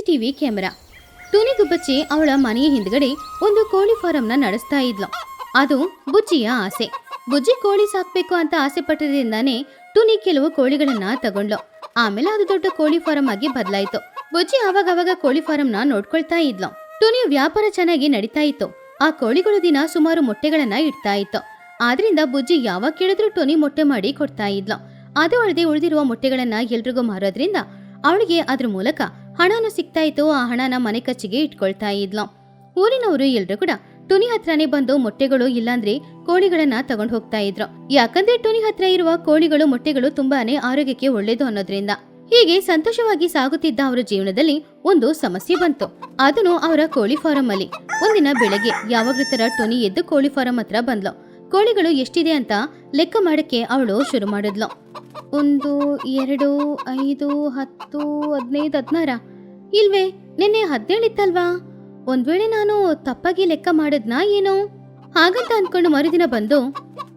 CCTV camera. Tuni ಗುಬ್ಬಚ್ಚಿ ಅವಳ ಮನೆಯ ಹಿಂದ್ಗಡೆ ಒಂದು ಕೋಳಿ ಫಾರಂನ ನಡೆಸ್ತಾ ಇದ್ಲು. ಅದು ಬುಜ್ಜಿಯ ಆಸೆ. ಬುಜ್ಜಿ ಕೋಳಿ ಸಾಕ್ಬೇಕು ಅಂತ ಆಸೆ ಪಟ್ಟದಿಂದಾನೆ ಟುನಿ ಕೆಲವು ಕೋಳಿಗಳನ್ನ ತಗೊಂಡ್ಲು. ಆಮೇಲೆ ಅದು ದೊಡ್ಡ ಕೋಳಿ ಫಾರಂ ಆಗಿ ಬದಲಾಯಿತು. ಬುಜ್ಜಿ ಅವಾಗ ಅವಾಗ ಕೋಳಿ ಫಾರಂನ ನೋಡ್ಕೊಳ್ತಾ ಇದ್ಲು. ಟುನಿ ವ್ಯಾಪಾರ ಚೆನ್ನಾಗಿ ನಡೀತಾ ಇತ್ತು. ಆ ಕೋಳಿಗಳು ದಿನ ಸುಮಾರು ಮೊಟ್ಟೆಗಳನ್ನ ಇಡ್ತಾ ಇತ್ತು. ಆದ್ರಿಂದ ಬುಜ್ಜಿ ಯಾವಾಗ ಕೇಳಿದ್ರು ಟೊನಿ ಮೊಟ್ಟೆ ಮಾಡಿ ಕೊಡ್ತಾ ಇದ್ಲು. ಅದು ಅಳದೆ ಉಳಿದಿರುವ ಮೊಟ್ಟೆಗಳನ್ನ ಎಲ್ರಿಗೂ ಮಾರೋದ್ರಿಂದ ಅವಳಿಗೆ ಅದ್ರ ಮೂಲಕ ಹಣನೂ ಸಿಗ್ತಾ ಇತ್ತು ಆ ಹಣನ ಮನೆ ಖರ್ಚಿಗೆ ಇಟ್ಕೊಳ್ತಾ ಇದ್ಲು. ಊರಿನವರು ಎಲ್ರು ಕೂಡ ಟುನಿ ಹತ್ರನೇ ಬಂದು ಮೊಟ್ಟೆಗಳು ಇಲ್ಲಾಂದ್ರೆ ಕೋಳಿಗಳನ್ನ ತಗೊಂಡು ಹೋಗ್ತಾ ಇದ್ರು. ಯಾಕಂದ್ರೆ ಟುನಿ ಹತ್ರ ಇರುವ ಕೋಳಿಗಳು, ಮೊಟ್ಟೆಗಳು ತುಂಬಾನೇ ಆರೋಗ್ಯಕ್ಕೆ ಒಳ್ಳೇದು ಅನ್ನೋದ್ರಿಂದ. ಹೀಗೆ ಸಂತೋಷವಾಗಿ ಸಾಗುತ್ತಿದ್ದ ಅವರ ಜೀವನದಲ್ಲಿ ಒಂದು ಸಮಸ್ಯೆ ಬಂತು. ಅದನ್ನು ಅವರ ಕೋಳಿ ಫಾರಂ ಅಲ್ಲಿ. ಒಂದಿನ ಬೆಳಗ್ಗೆ ಯಾವಾಗ್ಲೂ ತರ ಟೊನಿ ಎದ್ದು ಕೋಳಿ ಫಾರಂ ಹತ್ರ ಬಂದ್ಲು. ಕೋಳಿಗಳು ಎಷ್ಟಿದೆ ಅಂತ ಲೆಕ್ಕ ಮಾಡಕ್ಕೆ ಅವಳು ಶುರು ಮಾಡಿದ್ಲು. ಒಂದು, ಎರಡು, ಐದು, ಹತ್ತು, ಹದಿನೈದು, ಹದಿನಾರ. ಇಲ್ವೇ, ನಿನ್ನೆ ಹದಿನೇಳಿತ್ತಲ್ವಾ? ಒಂದ್ ವೇಳೆ ನಾನು ತಪ್ಪಾಗಿ ಲೆಕ್ಕ ಮಾಡಿದ್ನಾ ಏನೋ? ಹಾಗಂತ ಅನ್ಕೊಂಡು ಮರುದಿನ ಬಂದು,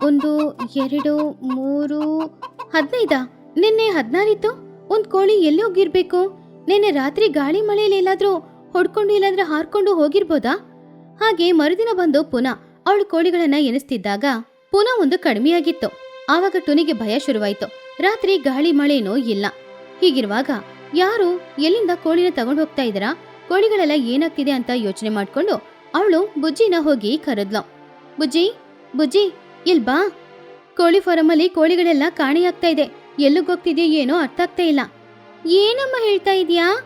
ಒಂದು, ಎರಡು, ಮೂರು, ಹದಿನೈದ? ನಿನ್ನೆ ಹದಿನಾರಿತ್ತು? ಒಂದ್ ಕೋಳಿ ಎಲ್ಲಿ ಹೋಗಿರ್ಬೇಕು? ನಿನ್ನೆ ರಾತ್ರಿ ಗಾಳಿ ಮಳೆಯಲ್ಲಿ ಎಲ್ಲಾದ್ರೂ ಹೊಡ್ಕೊಂಡು ಇಲ್ಲಾಂದ್ರೆ ಹಾರ್ಕೊಂಡು ಹೋಗಿರ್ಬೋದಾ? ಹಾಗೆ ಮರುದಿನ ಬಂದು ಪುನಃ ಅವಳು ಕೋಳಿಗಳನ್ನ ಎನಿಸ್ತಿದ್ದಾಗ ಪುನಃ ಒಂದು ಕಡಿಮೆಯಾಗಿತ್ತು. ಆವಾಗ ಟುನಿಗೆ ಭಯ ಶುರುವಾಯ್ತು. ರಾತ್ರಿ ಗಾಳಿ ಮಳೆನೋ ಇಲ್ಲ. ಹೀಗಿರುವಾಗ ಯಾರು ಎಲ್ಲಿಂದ ಕೋಳಿನ ತಗೊಂಡು ಹೋಗ್ತಾ ಇದ್ದೀರಾ? ಕೋಳಿಗಳೆಲ್ಲ ಏನಾಗ್ತಿದೆ ಅಂತ ಯೋಚನೆ ಮಾಡ್ಕೊಂಡು ಅವಳು ಬುಜ್ಜಿನ ಹೋಗಿ ಕರೆದ್ಲು. ಬುಜ್ಜಿ ಬುಜ್ಜಿ, ಇಲ್ ಬಾ. ಕೋಳಿ ಫಾರಂ ಅಲ್ಲಿ ಕೋಳಿಗಳೆಲ್ಲ ಕಾಣೆಯಾಗ್ತಾ ಇದೆ. ಎಲ್ಲಿಗೋಗ್ತಿದ್ಯೋ ಏನೋ ಅರ್ಥ ಆಗ್ತಾ ಇಲ್ಲ. ಏನಮ್ಮ ಹೇಳ್ತಾ ಇದೀಯಾ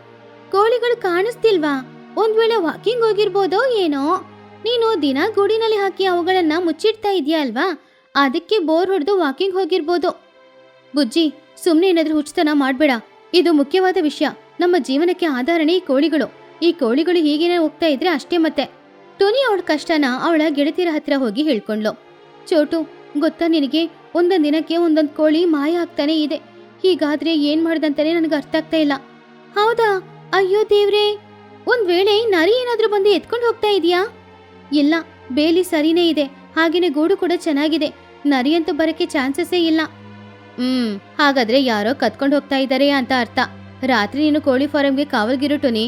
ಕೋಳಿಗಳು ಕಾಣಿಸ್ತಿಲ್ವಾ? ಒಂದ್ ವೇಳೆ ವಾಕಿಂಗ್ ಹೋಗಿರ್ಬೋದೋ ಏನೋ? ನೀನು ದಿನ ಗೂಡಿನಲ್ಲಿ ಹಾಕಿ ಅವುಗಳನ್ನ ಮುಚ್ಚಿಡ್ತಾ ಇದೀಯಾ ಅಲ್ವಾ? ಅದಕ್ಕೆ ಬೋರ್ ಹೊಡೆದು ವಾಕಿಂಗ್ ಹೋಗಿರ್ಬೋದು. ಬುಜ್ಜಿ, ಸುಮ್ನೆ ಏನಾದ್ರೂ ಹುಚ್ಚತನ ಮಾಡ್ಬೇಡ. ಇದು ಮುಖ್ಯವಾದ ವಿಷಯ. ನಮ್ಮ ಜೀವನಕ್ಕೆ ಆಧಾರನೇ ಈ ಕೋಳಿಗಳು. ಈ ಕೋಳಿಗಳು ಹೀಗೇನೆ ಹೋಗ್ತಾ ಇದ್ರೆ ಅಷ್ಟೇ ಮತ್ತೆ. ಟೋನಿ ಅವಳ ಕಷ್ಟನ ಅವಳ ಗೆಳತಿಯರ ಹತ್ರ ಹೋಗಿ ಹೇಳ್ಕೊಂಡ್ಲು. ಚೋಟು, ಗೊತ್ತಾ ನಿನಗೆ? ಒಂದೊಂದ್ ದಿನಕ್ಕೆ ಒಂದೊಂದ್ ಕೋಳಿ ಮಾಯ ಆಗ್ತಾನೆ ಇದೆ. ಹೀಗಾದ್ರೆ ಏನ್ ಮಾಡ್ದಂತಾನೆ ನನಗೆ ಅರ್ಥ ಆಗ್ತಾ ಇಲ್ಲ. ಹೌದಾ? ಅಯ್ಯೋ ದೇವ್ರೇ! ಒಂದ್ ವೇಳೆ ನರಿ ಏನಾದ್ರೂ ಬಂದು ಎತ್ಕೊಂಡು ಹೋಗ್ತಾ ಇದೀಯಾ? ಇಲ್ಲ, ಬೇಲಿ ಸರಿನೇ ಇದೆ. ಹಾಗೇನೆ ಗೂಡು ಕೂಡ ಚೆನ್ನಾಗಿದೆ. ನರಿ ಅಂತೂ ಬರಕ್ಕೆ ಚಾನ್ಸಸ್ಸೇ ಇಲ್ಲ. ಹ್ಮ್, ಹಾಗಾದ್ರೆ ಯಾರೋ ಕತ್ಕೊಂಡು ಹೋಗ್ತಾ ಇದ್ದಾರೆ ಅಂತ ಅರ್ಥ. ರಾತ್ರಿ ನೀನು ಕೋಳಿ ಫಾರಂಗೆ ಕಾವಲ್ಗಿರು ಟೋನಿ.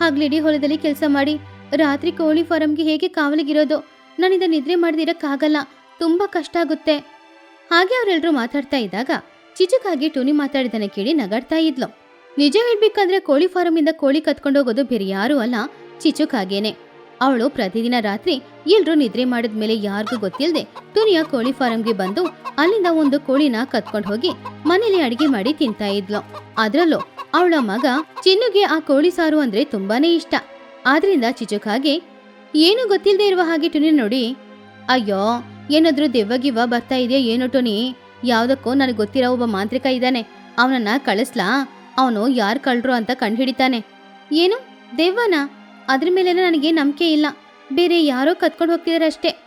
ಹಗ್ಲಿಡೀ ಹೊಲದಲ್ಲಿ ಕೆಲಸ ಮಾಡಿ, ರಾತ್ರಿ ಕೋಳಿ ಫಾರಂಗೆ ಹೇಗೆ ಕಾವಲಿಗಿರೋದು? ನಾನಿದ ನಿದ್ರೆ ಮಾಡದಿರಕ್ಕಾಗಲ್ಲ, ತುಂಬಾ ಕಷ್ಟ ಆಗುತ್ತೆ. ಹಾಗೆ ಅವರೆಲ್ಲರೂ ಮಾತಾಡ್ತಾ ಇದ್ದಾಗ, ಚಿಚುಕಾಗಿ ಟುನಿ ಮಾತಾಡಿದನ ಕೇಳಿ ನಗಾಡ್ತಾ ಇದ್ಲು. ನಿಜ ಹೇಳ್ಬೇಕಂದ್ರೆ ಕೋಳಿ ಫಾರಂ ಇಂದ ಕೋಳಿ ಕತ್ಕೊಂಡೋಗೋದು ಬೇರೆ ಯಾರು ಅಲ್ಲ, ಚಿಚುಕಾಗೇನೆ. ಅವಳು ಪ್ರತಿದಿನ ರಾತ್ರಿ ಎಲ್ರೂ ನಿದ್ರೆ ಮಾಡಿದ್ಮೇಲೆ ಯಾರಿಗೂ ಗೊತ್ತಿಲ್ಲದೆ ತುನಿಯಾ ಕೋಳಿ ಫಾರಂಗೆ ಬಂದು ಅಲ್ಲಿಂದ ಒಂದು ಕೋಳಿನ ಕತ್ಕೊಂಡು ಹೋಗಿ ಮನೇಲಿ ಅಡಿಗೆ ಮಾಡಿ ತಿಂತಾ ಇದ್ಲು. ಅದ್ರಲ್ಲೂ ಅವಳ ಮಗ ಚಿನ್ನುಗೆ ಆ ಕೋಳಿ ಸಾರು ಅಂದ್ರೆ ತುಂಬಾನೇ ಇಷ್ಟ. ಆದ್ರಿಂದ ಚಿಚುಕಾಗೆ, ಏನು ಗೊತ್ತಿಲ್ಲದೆ ಇರುವ ಹಾಗೆ ಟುನಿ ನೋಡಿ. ಅಯ್ಯೋ, ಏನಾದ್ರೂ ದೆವ್ವಗಿವ್ವ ಬರ್ತಾ ಇದೆಯಾ ಏನು ಟುನಿ ಯಾವ್ದಕ್ಕೋ ನನಗೆ ಗೊತ್ತಿರೋ ಒಬ್ಬ ಮಾಂತ್ರಿಕ ಇದ್ದಾನೆ. ಅವನನ್ನ ಕಳಿಸ್ಲಾ? ಅವನು ಯಾರು ಕಳ್ರು ಅಂತ ಕಂಡುಹಿಡಿತಾನೆ. ಏನು? ದೆವ್ವನ? ಅದ್ರ ಮೇಲೆ ನನಗೆ ನಂಬಿಕೆ ಇಲ್ಲ. ಬೇರೆ ಯಾರೋ ಕತ್ಕೊಂಡು ಹೋಗ್ತಿದಾರೆ ಅಷ್ಟೇ.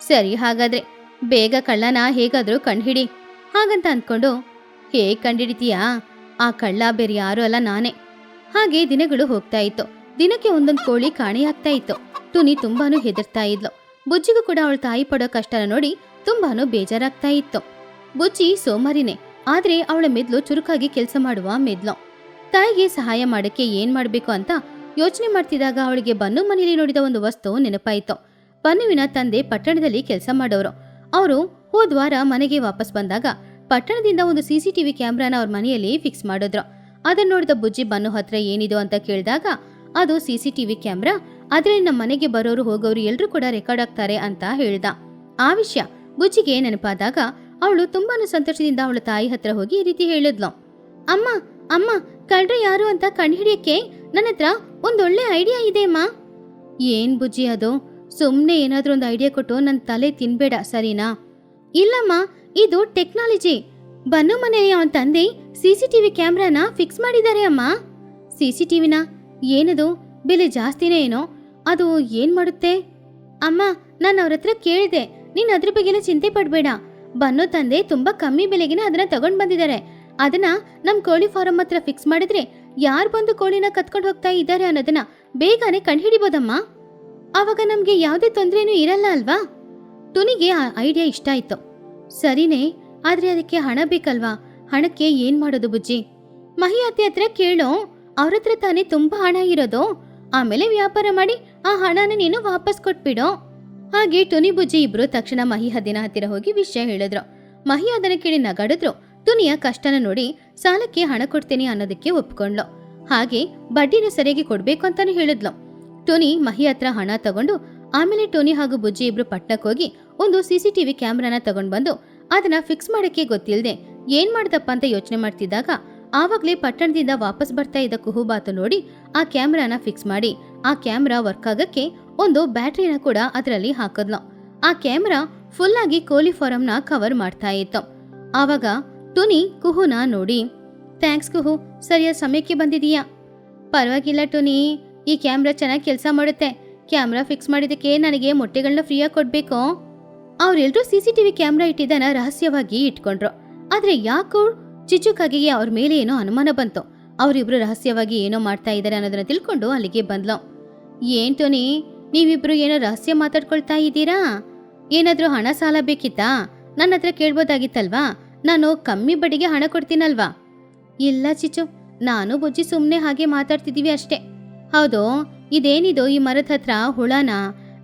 ಸರಿ ಹಾಗಾದ್ರೆ, ಬೇಗ ಕಳ್ಳನ ಹೇಗಾದ್ರೂ ಕಂಡುಹಿಡಿ. ಹಾಗಂತ ಅಂದ್ಕೊಂಡು ಹೇಗ್ ಕಂಡಿಡಿತೀಯಾ ಆ ಕಳ್ಳ ಬೇರೆ ಯಾರು ಅಲ್ಲ ನಾನೇ. ಹಾಗೆ ದಿನಗಳು ಹೋಗ್ತಾ ಇತ್ತು. ದಿನಕ್ಕೆ ಒಂದೊಂದು ಕೋಳಿ ಕಾಣೆಯಾಗ್ತಾ ಇತ್ತು. ಟುನಿ ತುಂಬಾನು ಹೆದರ್ತಾ ಇದ್ಲು. ಬುಜ್ಜಿಗೂ ಕೂಡ ಅವಳ ತಾಯಿ ಪಡೋ ಕಷ್ಟನ ನೋಡಿ ತುಂಬಾನು ಬೇಜಾರಾಗ್ತಾ ಇತ್ತು. ಬುಜ್ಜಿ ಸೋಮಾರಿನೇ, ಆದ್ರೆ ಅವಳ ಮೆದ್ಲು ಚುರುಕಾಗಿ ಕೆಲಸ ಮಾಡುವ ಮೆದ್ಲು. ತಾಯಿಗೆ ಸಹಾಯ ಮಾಡಕ್ಕೆ ಏನ್ ಮಾಡ್ಬೇಕು ಅಂತ ಯೋಚನೆ ಮಾಡ್ತಿದ್ದಾಗ ಅವಳಿಗೆ ಬನ್ನು ಮನೆಯಲ್ಲಿ ನೋಡಿದ ಒಂದು ವಸ್ತು ನೆನಪಾಯಿತು. ಬನ್ನುವಿನ ತಂದೆ ಪಟ್ಟಣದಲ್ಲಿ ಕೆಲಸ ಮಾಡೋರು. ಅವರು ಹೋದ್ವಾರ ಮನೆಗೆ ವಾಪಸ್ ಬಂದಾಗ ಪಟ್ಟಣದಿಂದ ಒಂದು ಸಿಸಿಟಿವಿ ಕ್ಯಾಮ್ರಾನ ಅವ್ರ ಮನೆಯಲ್ಲಿ ಫಿಕ್ಸ್ ಮಾಡಿದ್ರು. ಅದನ್ನ ನೋಡಿದ ಬುಜ್ಜಿ, ಬನ್ನು ಹತ್ರ ಏನಿದು ಅಂತ ಕೇಳಿದಾಗ, ಅದು ಸಿಸಿಟಿವಿ ಕ್ಯಾಮ್ರಾ ಅದ್ರಲ್ಲಿ ನಮ್ಮ ಮನೆಗೆ ಬರೋರು ಹೋಗೋರು ಎಲ್ಲರೂ ಕೂಡ ರೆಕಾರ್ಡ್ ಆಗ್ತಾರೆ ಅಂತ ಹೇಳ್ದ. ಆ ವಿಷಯ ಬುಜ್ಜಿಗೆ ನೆನಪಾದಾಗ ಅವಳು ತುಂಬಾನು ಸಂತೋಷದಿಂದ ಅವಳ ತಾಯಿ ಹತ್ರ ಹೋಗಿ ಈ ರೀತಿ ಹೇಳಿದ್ಲು. ಅಮ್ಮ ಅಮ್ಮ, ಕಳ್ರ ಯಾರು ಅಂತ ಕಂಡುಹಿಡಿಯಕ್ಕೆ ನನ್ನ ಹತ್ರ ಒಂದೊಳ್ಳೆ ಐಡಿಯಾ ಇದೆ ಅಮ್ಮ ಏನ್ ಬುಜ್ಜಿ ಅದು? ಸುಮ್ಮನೆ ಏನಾದ್ರೂ ಒಂದು ಐಡಿಯಾ ಕೊಟ್ಟು ನನ್ನ ತಲೆ ತಿನ್ಬೇಡ, ಸರಿನಾ? ಇಲ್ಲಮ್ಮ ಇದು ಟೆಕ್ನಾಲಜಿ ಬನ್ನು ಮನೆ ಅವನ ತಂದೆ ಸಿಸಿಟಿವಿ ಕ್ಯಾಮ್ರಾನ ಫಿಕ್ಸ್ ಮಾಡಿದ್ದಾರೆ, ಅಮ್ಮ. ಸಿಸಿಟಿವಿನ ಏನದು? ಬೆಲೆ ಜಾಸ್ತಿನೇ ಏನೋ? ಅದು ಏನ್ ಮಾಡುತ್ತೆ? ಅಮ್ಮ, ನಾನು ಅವ್ರ ಹತ್ರ ಕೇಳಿದೆ. ನೀನ್ ಅದ್ರ ಬಗ್ಗೆಲ್ಲ ಚಿಂತೆ ಪಡ್ಬೇಡ. ಬನ್ನು ತಂದೆ ತುಂಬಾ ಕಮ್ಮಿ ಬೆಲೆಗೆನೆ ಅದನ್ನ ತಗೊಂಡ್ ಬಂದಿದ್ದಾರೆ. ಅದನ್ನ ನಮ್ ಕೋಳಿ ಫಾರಂ ಹತ್ರ ಫಿಕ್ಸ್ ಮಾಡಿದ್ರೆ ಯಾರು ಬಂದು ಕೋಳಿನ ಕತ್ಕೊಂಡು ಹೋಗ್ತಾ ಇದ್ದಾರೆ ಅನ್ನೋದನ್ನ ಬೇಗನೆ ಕಂಡುಹಿಡಿಬೋದಮ್ಮ? ಆವಾಗ ನಮ್ಗೆ ಯಾವುದೇ ತೊಂದರೆನೂ ಇರಲ್ಲ ಅಲ್ವಾ? ಟುನಿಗೆ ಆ ಐಡಿಯಾ ಇಷ್ಟ ಆಯ್ತು. ಸರಿನೇ, ಆದ್ರೆ ಅದಕ್ಕೆ ಹಣ ಬೇಕಲ್ವಾ? ಹಣಕ್ಕೆ ಏನ್ ಮಾಡೋದು ಬುಜ್ಜಿ? ಮಹಿಯಾತಿ ಹತ್ರ ಕೇಳೋ, ಅವ್ರ ಹತ್ರ ತಾನೇ ತುಂಬಾ ಹಣ ಇರೋದು. ಆಮೇಲೆ ವ್ಯಾಪಾರ ಮಾಡಿ ಆ ಹಣನ ನೀನು ವಾಪಸ್ ಕೊಟ್ಬಿಡು. ಹಾಗೆ ಟುನಿ ಬುಜ್ಜಿ ಇಬ್ರು ತಕ್ಷಣ ಮಹಿ ಹದ್ದಿನ ಹತ್ತಿರ ಹೋಗಿ ವಿಷಯ ಹೇಳಿದ್ರು. ಮಹಿ ಅದನ್ನ ಕೇಳಿ ನಗಾಡಿದ್ರು. ಟುನಿಯ ಕಷ್ಟನ ನೋಡಿ ಸಾಲಕ್ಕೆ ಹಣ ಕೊಡ್ತೀನಿ ಅನ್ನೋದಕ್ಕೆ ಒಪ್ಕೊಂಡ್ಲು. ಹಾಗೆ ಬಡ್ಡಿನ ಸರಿಯಾಗಿ ಕೊಡ್ಬೇಕು ಅಂತಾನೆ ಹೇಳಿದ್ಲು. ಟೋನಿ ಮಹಿ ಹತ್ರ ಹಣ ತಗೊಂಡು ಆಮೇಲೆ ಟೋನಿ ಹಾಗೂ ಬುಜ್ಜಿ ಇಬ್ರು ಪಟ್ಟಣಕ್ಕೆ ಹೋಗಿ ಒಂದು ಸಿಸಿಟಿವಿ ಕ್ಯಾಮ್ರಾನ ತಗೊಂಡ್ ಬಂದು ಅದನ್ನ ಫಿಕ್ಸ್ ಮಾಡಕ್ಕೆ ಗೊತ್ತಿಲ್ಲದೆ ಏನ್ ಮಾಡ್ದಪ್ಪ ಅಂತ ಯೋಚನೆ ಮಾಡ್ತಿದ್ದಾಗ ಆವಾಗ್ಲೇ ಪಟ್ಟಣದಿಂದ ವಾಪಸ್ ಬರ್ತಾ ಇದ್ದ ಕುಹುಬಾತು ನೋಡಿ ಆ ಕ್ಯಾಮ್ರಾನ ಫಿಕ್ಸ್ ಮಾಡಿ ಆ ಕ್ಯಾಮ್ರಾ ವರ್ಕ್ ಆಗಕ್ಕೆ ಒಂದು ಬ್ಯಾಟ್ರಿನ ಕೂಡ ಅದರಲ್ಲಿ ಹಾಕದ್ಲು. ಆ ಕ್ಯಾಮ್ರಾ ಫುಲ್ ಆಗಿ ಫಾರಂನ ಕವರ್ ಮಾಡ್ತಾ ಇತ್ತು. ಆವಾಗ ಟುನಿ ಕುಹುನ ನೋಡಿ, ಥ್ಯಾಂಕ್ಸ್ ಕುಹು, ಸರಿಯಾದ ಸಮಯಕ್ಕೆ ಬಂದಿದೀಯಾ? ಪರವಾಗಿಲ್ಲ ಟುನಿ ಈ ಕ್ಯಾಮ್ರಾ ಚೆನ್ನಾಗಿ ಕೆಲಸ ಮಾಡುತ್ತೆ. ಕ್ಯಾಮ್ರಾ ಫಿಕ್ಸ್ ಮಾಡಿದ್ದಕ್ಕೆ ನನಗೆ ಮೊಟ್ಟೆಗಳನ್ನ ಫ್ರೀಯಾಗಿ ಕೊಡ್ಬೇಕು. ಅವರೆಲ್ಲರೂ ಸಿ ಸಿ ಟಿವಿ ಕ್ಯಾಮ್ರಾ ಇಟ್ಟಿದ್ದನ್ನ ರಹಸ್ಯವಾಗಿ ಇಟ್ಕೊಂಡ್ರು. ಆದ್ರೆ ಯಾಕೋ ಚಿಚುಕಾಗೆ ಅವ್ರ ಮೇಲೆ ಏನೋ ಅನುಮಾನ ಬಂತು. ಅವರಿಬ್ರು ರಹಸ್ಯವಾಗಿ ಏನೋ ಮಾಡ್ತಾ ಇದ್ದಾರೆ ಅನ್ನೋದನ್ನ ತಿಳ್ಕೊಂಡು ಅಲ್ಲಿಗೆ ಬಂದ್ಲು. ಏನ್ ಟೋನಿ ನೀವಿಬ್ರು ಏನೋ ರಹಸ್ಯ ಮಾತಾಡ್ಕೊಳ್ತಾ ಇದ್ದೀರಾ? ಏನಾದ್ರೂ ಹಣ ಸಾಲ ಬೇಕಿತ್ತಾ? ನನ್ನ ಹತ್ರ ಕೇಳ್ಬೋದಾಗಿತ್ತಲ್ವಾ? ನಾನು ಕಮ್ಮಿ ಬಡ್ಡಿಗೆ ಹಣ ಕೊಡ್ತೀನಲ್ವಾ? ಇಲ್ಲ ಚಿಚು ನಾನು ಬುಜ್ಜಿ ಸುಮ್ಮನೆ ಹಾಗೆ ಮಾತಾಡ್ತಿದ್ದೀವಿ ಅಷ್ಟೇ. ಹೌದು, ಇದೇನಿದು ಈ ಮರದ ಹತ್ರ ಹುಳನ?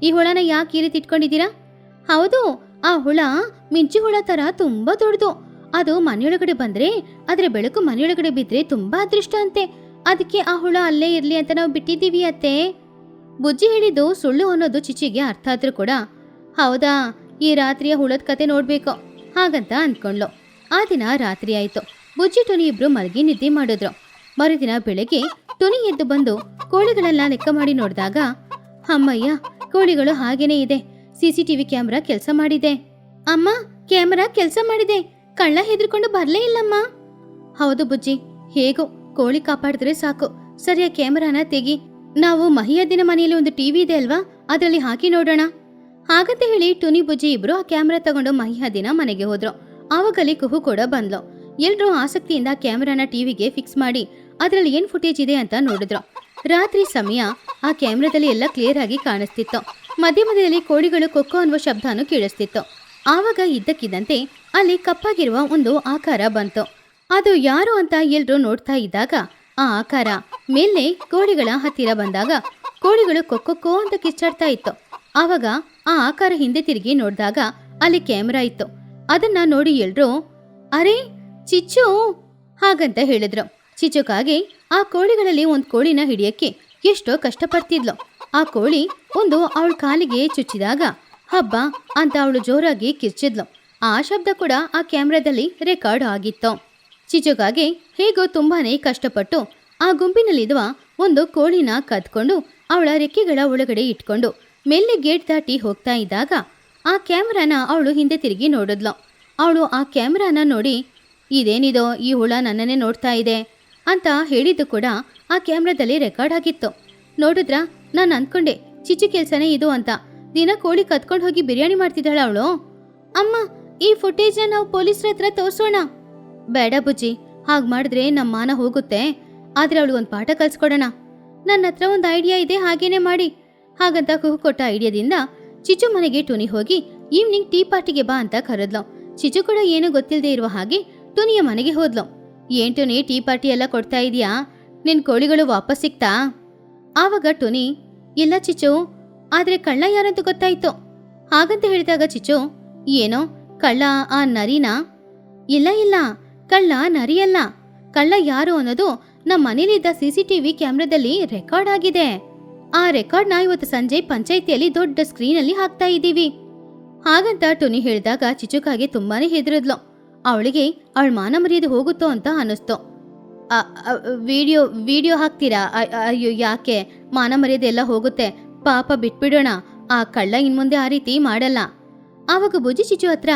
ಈ ಹುಳನ ಯಾಕೆ ಈ ರೀತಿ ಇಟ್ಕೊಂಡಿದ್ದೀರಾ ಹೌದು, ಆ ಹುಳ ಮಿಂಚು ಹುಳ ತರ ತುಂಬಾ ದೊಡ್ಡದು. ಅದು ಮನೆಯೊಳಗಡೆ ಬಂದ್ರೆ ಅದ್ರ ಬೆಳಕು ಮನೆಯೊಳಗಡೆ ಬಿದ್ರೆ ತುಂಬಾ ಅದೃಷ್ಟ ಅಂತೆ. ಅದಕ್ಕೆ ಆ ಹುಳ ಅಲ್ಲೇ ಇರ್ಲಿ ಅಂತ ನಾವು ಬಿಟ್ಟಿದ್ದೀವಿ ಅತ್ತೆ. ಬುಜ್ಜಿ ಹೇಳಿದ್ದು ಸುಳ್ಳು ಅನ್ನೋದು ಚಿಚಿಗೆ ಅರ್ಥ ಆದ್ರೂ ಕೂಡ. ಹೌದಾ, ಈ ರಾತ್ರಿಯ ಹುಳದ ಕತೆ ನೋಡ್ಬೇಕು. ಹಾಗಂತ ಅಂದ್ಕೊಂಡ್ಲು ಆ ದಿನ ರಾತ್ರಿ ಆಯಿತು. ಬುಜ್ಜಿ ಟುನಿ ಇಬ್ರು ಮಲಗಿ ನಿದ್ದೆ ಮಾಡಿದ್ರು. ಮರುದಿನ ಬೆಳಗ್ಗೆ ಟುನಿ ಎದ್ದು ಬಂದು ಕೋಳಿಗಳೆಲ್ಲ ಲೆಕ್ಕ ಮಾಡಿ ನೋಡಿದಾಗ, ಅಮ್ಮಯ್ಯ, ಕೋಳಿಗಳು ಹಾಗೇನೇ ಇದೆ. ಸಿಸಿಟಿವಿ ಕ್ಯಾಮ್ರಾ ಕೆಲಸ ಮಾಡಿದೆ. ಅಮ್ಮ, ಕ್ಯಾಮ್ರಾ ಕೆಲಸ ಮಾಡಿದೆ. ಕಳ್ಳ ಹೆದರ್ಕೊಂಡು ಬರ್ಲೇ ಇಲ್ಲಮ್ಮ. ಹೌದು ಬುಜ್ಜಿ, ಹೇಗೋ, ಕೋಳಿ ಕಾಪಾಡಿದ್ರೆ ಸಾಕು. ಸರಿಯ ಕ್ಯಾಮ್ರಾನ ತೆಗಿ. ನಾವು ಮಹಿಯದ್ದಿನ ಮನೆಯಲ್ಲಿ ಒಂದು ಟಿವಿ ಇದೆ ಅಲ್ವಾ? ಅದರಲ್ಲಿ ಹಾಕಿ ನೋಡೋಣ. ಹಾಗಂತ ಹೇಳಿ ಟುನಿ ಬುಜ್ಜಿ ಇಬ್ರು ಆ ಕ್ಯಾಮ್ರಾ ತಗೊಂಡು ಮಹಿಯದಿನ ಮನೆಗೆ ಹೋದ್ರು. ಆವಾಗಲ್ಲಿ ಕುಹು ಕೂಡ ಬಂದ್ಲು. ಎಲ್ರೂ ಆಸಕ್ತಿಯಿಂದ ಕ್ಯಾಮ್ರಾನ ಟಿವಿಗೆ ಫಿಕ್ಸ್ ಮಾಡಿ ಅದರಲ್ಲಿ ಏನ್ ಫುಟೇಜ್ ಇದೆ ಅಂತ ನೋಡಿದ್ರು. ರಾತ್ರಿ ಸಮಯ ಆ ಕ್ಯಾಮ್ರಾದಲ್ಲಿ ಎಲ್ಲ ಕ್ಲಿಯರ್ ಆಗಿ ಕಾಣಿಸ್ತಿತ್ತು. ಮಧ್ಯೆ ಮಧ್ಯದಲ್ಲಿ ಕೋಳಿಗಳು ಕೊಕ್ಕೋ ಅನ್ನುವ ಶಬ್ದನೂ ಕೇಳಿಸ್ತಿತ್ತು. ಆವಾಗ ಇದ್ದಕ್ಕಿದ್ದಂತೆ ಅಲ್ಲಿ ಕಪ್ಪಾಗಿರುವ ಒಂದು ಆಕಾರ ಬಂತು. ಅದು ಯಾರು ಅಂತ ಎಲ್ರೂ ನೋಡ್ತಾ ಇದ್ದಾಗ ಆ ಆಕಾರ ಮೇಲೆ ಕೋಳಿಗಳ ಹತ್ತಿರ ಬಂದಾಗ ಕೋಳಿಗಳು ಕೊಕ್ಕೊಕ್ಕೋ ಅಂತ ಕಿಚ್ಚಾಡ್ತಾ ಇತ್ತು. ಆವಾಗ ಆ ಆಕಾರ ಹಿಂದೆ ತಿರುಗಿ ನೋಡಿದಾಗ ಅಲ್ಲಿ ಕ್ಯಾಮ್ರಾ ಇತ್ತು. ಅದನ್ನ ನೋಡಿ ಎಲ್ರೂ, ಅರೆ, ಚಿಚ್ಚು! ಹಾಗಂತ ಹೇಳಿದ್ರು. ಚಿಚುಕಾಗೆ ಆ ಕೋಳಿಗಳಲ್ಲಿ ಒಂದು ಕೋಳಿನ ಹಿಡಿಯಕ್ಕೆ ಎಷ್ಟೋ ಕಷ್ಟಪಡ್ತಿದ್ಲು. ಆ ಕೋಳಿ ಒಂದು ಅವಳ ಕಾಲಿಗೆ ಚುಚ್ಚಿದಾಗ ಹಬ್ಬ ಅಂತ ಅವಳು ಜೋರಾಗಿ ಕಿರ್ಚಿದ್ಲು. ಆ ಶಬ್ದ ಕೂಡ ಆ ಕ್ಯಾಮ್ರಾದಲ್ಲಿ ರೆಕಾರ್ಡ್ ಆಗಿತ್ತು. ಚಿಚುಕಾಗೆ ಹೇಗೋ ತುಂಬಾನೇ ಕಷ್ಟಪಟ್ಟು ಆ ಗುಂಪಿನಲ್ಲಿರುವ ಒಂದು ಕೋಳಿನ ಕದ್ಕೊಂಡು ಅವಳ ರೆಕ್ಕೆಗಳ ಒಳಗಡೆ ಇಟ್ಕೊಂಡು ಮೆಲ್ಲೆ ಗೇಟ್ ದಾಟಿ ಹೋಗ್ತಾ ಇದ್ದಾಗ ಆ ಕ್ಯಾಮ್ರಾನ ಅವಳು ಹಿಂದೆ ತಿರುಗಿ ನೋಡಿದ್ಲು. ಅವಳು ಆ ಕ್ಯಾಮ್ರಾನ ನೋಡಿ, ಇದೇನಿದೋ? ಈ ಹುಳ ನನ್ನನ್ನೇ ನೋಡ್ತಾ ಇದೆ ಅಂತ ಹೇಳಿದ್ದು ಕೂಡ ಆ ಕ್ಯಾಮ್ರಾದಲ್ಲಿ ರೆಕಾರ್ಡ್ ಆಗಿತ್ತು. ನೋಡಿದ್ರಾ? ನಾನು ಅಂದ್ಕೊಂಡೆ ಚಿಚ್ಚು ಕೆಲ್ಸನೇ ಇದು ಅಂತ. ದಿನ ಕೋಳಿ ಕತ್ಕೊಂಡು ಹೋಗಿ ಬಿರಿಯಾನಿ ಮಾಡ್ತಿದ್ದಾಳ ಅವಳು. ಅಮ್ಮ, ಈ ಫುಟೇಜ್ನ ನಾವು ಪೊಲೀಸ್ರ ಹತ್ರ ತೋರಿಸೋಣ. ಬೇಡ ಬುಜ್ಜಿ, ಹಾಗೆ ಮಾಡಿದ್ರೆ ನಮ್ಮ ಮಾನ ಹೋಗುತ್ತೆ. ಆದ್ರೆ ಅವಳು ಒಂದು ಪಾಠ ಕಲ್ಸ್ಕೊಡೋಣ. ನನ್ನ ಹತ್ರ ಒಂದು ಐಡಿಯಾ ಇದೆ, ಹಾಗೇನೆ ಮಾಡಿ. ಹಾಗಂತ ಕುಹು ಕೊಟ್ಟ ಐಡಿಯಾದಿಂದ ಚಿಚು ಮನೆಗೆ ಟುನಿ ಹೋಗಿ, ಈವ್ನಿಂಗ್ ಟೀ ಪಾರ್ಟಿಗೆ ಬಾ ಅಂತ ಕರೆದ್ಲು. ಚಿಚು ಕೂಡ ಏನು ಗೊತ್ತಿಲ್ಲದೆ ಇರುವ ಹಾಗೆ ಟುನಿಯ ಮನೆಗೆ ಹೋದ್ಲು. ಏನ್ ಟೀ ಪಾರ್ಟಿ ಎಲ್ಲ ಕೊಡ್ತಾ ಇದೀಯಾ ನಿನ್ ಕೋಳಿಗಳು ವಾಪಸ್ ಸಿಕ್ತಾ? ಆವಾಗ ಟುನಿ, ಇಲ್ಲ ಚಿಚು, ಆದ್ರೆ ಕಳ್ಳ ಯಾರಂತ ಗೊತ್ತಾಯ್ತು. ಹಾಗಂತ ಹೇಳಿದಾಗ ಚಿಚು, ಏನೋ, ಕಳ್ಳ ಆ ನರಿನಾ? ಇಲ್ಲ ಇಲ್ಲ, ಕಳ್ಳ ನರಿಯಲ್ಲ. ಕಳ್ಳ ಯಾರು ಅನ್ನೋದು ನಮ್ಮ ಮನೇಲಿದ್ದ ಸಿ ಸಿ ಕ್ಯಾಮ್ರಾದಲ್ಲಿ ರೆಕಾರ್ಡ್ ಆಗಿದೆ. ಆ ರೆಕಾರ್ಡ್ನ ಇವತ್ತು ಸಂಜೆ ಪಂಚಾಯಿತಿಯಲ್ಲಿ ದೊಡ್ಡ ಸ್ಕ್ರೀನಲ್ಲಿ ಹಾಕ್ತಾ ಇದ್ದೀವಿ. ಹಾಗಂತ ಟುನಿ ಹೇಳಿದಾಗ ಚಿಚುಕಾಗೆ ತುಂಬಾನೇ ಹೆದರಿದ್ಲು. ಅವಳಿಗೆ ಅವಳ ಮಾನ ಮರ್ಯಾದೆ ಹೋಗುತ್ತೋ ಅಂತ ಅನ್ನಿಸ್ತು. ವಿಡಿಯೋ ವಿಡಿಯೋ ಹಾಕ್ತೀರಾ? ಅಯ್ಯೋ, ಯಾಕೆ? ಮಾನ ಮರ್ಯಾದೆ ಎಲ್ಲ ಹೋಗುತ್ತೆ. ಪಾಪ ಬಿಟ್ಬಿಡೋಣ. ಆ ಕಳ್ಳ ಇನ್ಮುಂದೆ ಆ ರೀತಿ ಮಾಡಲ್ಲ. ಆವಾಗ ಬುಜಿ ಚಿಚು ಹತ್ರ,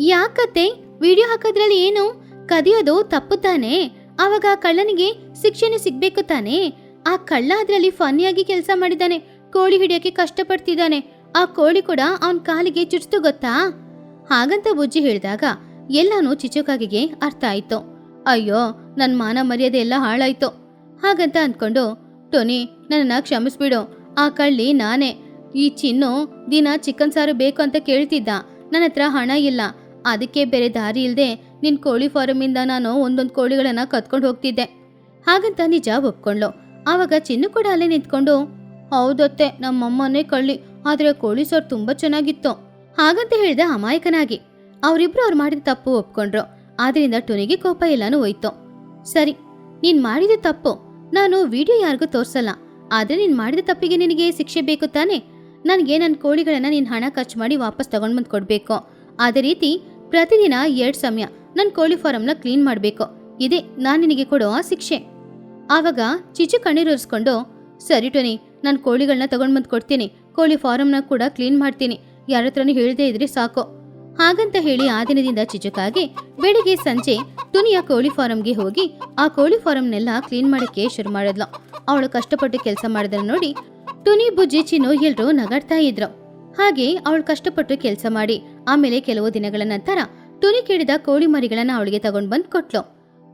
ಯಾಕತ್ತೆ? ವಿಡಿಯೋ ಹಾಕೋದ್ರಲ್ಲಿ ಏನು? ಕದಿಯೋದು ತಪ್ಪು ತಾನೇ? ಆವಾಗ ಕಳ್ಳನಿಗೆ ಶಿಕ್ಷೆನೂ ಸಿಗ್ಬೇಕು ತಾನೆ? ಆ ಕಳ್ಳ ಅದ್ರಲ್ಲಿ ಫನ್ನಿಯಾಗಿ ಕೆಲಸ ಮಾಡಿದ್ದಾನೆ ಕೋಳಿ ಹಿಡಿಯೋಕೆ ಕಷ್ಟಪಡ್ತಿದ್ದಾನೆ ಆ ಕೋಳಿ ಕೂಡ ಅವನ್ ಕಾಲಿಗೆ ಚುಚ್ತು ಗೊತ್ತಾ? ಹಾಗಂತ ಬುಜ್ಜಿ ಹೇಳಿದಾಗ ಎಲ್ಲಾನು ಚಿಚುಕಾಗಿಗೆ ಅರ್ಥ ಆಯ್ತು. ಅಯ್ಯೋ, ನನ್ ಮಾನ ಮರ್ಯಾದೆ ಎಲ್ಲ ಹಾಳಾಯ್ತು. ಹಾಗಂತ ಅಂದ್ಕೊಂಡು, ಟೋನಿ, ನನ್ನನ್ನ ಕ್ಷಮಿಸ್ಬಿಡು. ಆ ಕಳ್ಳಿ ನಾನೇ. ಈ ಚಿನ್ನು ದಿನ ಚಿಕನ್ ಸಾರು ಬೇಕು ಅಂತ ಕೇಳ್ತಿದ್ದ. ನನ್ನ ಹತ್ರ ಹಣ ಇಲ್ಲ. ಅದಕ್ಕೆ ಬೇರೆ ದಾರಿ ಇಲ್ಲದೆ ನಿನ್ ಕೋಳಿ ಫಾರಂ ಇಂದ ನಾನು ಒಂದೊಂದು ಕೋಳಿಗಳನ್ನ ಕತ್ಕೊಂಡು ಹೋಗ್ತಿದ್ದೆ. ಹಾಗಂತ ನಿಜ ಒಪ್ಕೊಂಡ್ಲು ಆವಾಗ ಚಿನ್ನು ಕೂಡ ಅಲ್ಲೇ ನಿಂತ್ಕೊಂಡು, ಹೌದತ್ತೆ, ನಮ್ಮಮ್ಮನೇ ಕಳ್ಳಿ, ಆದ್ರೆ ಕೋಳಿ ಸಾರು ತುಂಬಾ ಚೆನ್ನಾಗಿತ್ತು. ಹಾಗಂತ ಹೇಳಿದ ಅಮಾಯಕನಾಗಿ. ಅವರಿಬ್ರು ಅವ್ರು ಮಾಡಿದ ತಪ್ಪು ಒಪ್ಕೊಂಡ್ರು. ಆದ್ರಿಂದ ಟುನಿಗೆ ಕೋಪ ಎಲ್ಲಾನು ಹೋಯ್ತು. ಸರಿ, ನೀನ್ ಮಾಡಿದ ತಪ್ಪು. ನಾನು ವಿಡಿಯೋ ಯಾರಿಗೂ ತೋರ್ಸಲ್ಲ. ಆದ್ರೆ ನೀನ್ ಮಾಡಿದ ತಪ್ಪಿಗೆ ನಿನಗೆ ಶಿಕ್ಷೆ ಬೇಕು ತಾನೆ? ನನಗೆ ನನ್ನ ಕೋಳಿಗಳನ್ನ ನಿನ್ ಹಣ ಖರ್ಚು ಮಾಡಿ ವಾಪಸ್ ತಗೊಂಡ್ ಬಂದು ಕೊಡ್ಬೇಕು. ಅದೇ ರೀತಿ ಪ್ರತಿದಿನ ಎರಡ್ ಸಮಯ ನನ್ನ ಕೋಳಿ ಫಾರಂನ ಕ್ಲೀನ್ ಮಾಡಬೇಕು. ಇದೇ, ನಾನು ನಿನಗೆ ಕೊಡೋ ಶಿಕ್ಷೆ. ಆವಾಗ ಚಿಚು ಕಣ್ಣೀರಿಸ್ಕೊಂಡು ಸರಿ ಟೋನಿ, ನಾನು ಕೋಳಿಗಳನ್ನ ತಗೊಂಡ್ ಬಂದು ಕೊಡ್ತೀನಿ. ಕೋಳಿ ಫಾರಂನ ಕೂಡ ಕ್ಲೀನ್ ಮಾಡ್ತೀನಿ. ಯಾರ ಹತ್ರನೂ ಹೇಳ್ದೇ ಇದ್ರೆ ಸಾಕು. ಹಾಗಂತ ಹೇಳಿ ಆ ದಿನದಿಂದ ಚಿಚುಕಾಗಿ ಬೆಳಿಗ್ಗೆ ಸಂಜೆ ಟುನಿಯ ಕೋಳಿ ಫಾರಂಗೆ ಹೋಗಿ ಆ ಕೋಳಿ ಫಾರಂನೆಲ್ಲ ಕ್ಲೀನ್ ಮಾಡಕ್ಕೆ ಶುರು ಮಾಡಿದ್ಲು. ಅವಳು ಕಷ್ಟಪಟ್ಟು ಕೆಲಸ ಮಾಡಿದ್ರೆ ನೋಡಿ ಟುನಿ ಬುಜ್ಜಿ ಚಿನ್ನು ಎಲ್ರೂ ನಗಾಡ್ತಾ ಇದ್ರು. ಹಾಗೆ ಅವಳು ಕಷ್ಟಪಟ್ಟು ಕೆಲಸ ಮಾಡಿ, ಆಮೇಲೆ ಕೆಲವು ದಿನಗಳ ನಂತರ ಟುನಿ ಕೇಳಿದ ಕೋಳಿ ಮರಿಗಳನ್ನ ಅವಳಿಗೆ ತಗೊಂಡ್ ಬಂದ್ ಕೊಟ್ಲು.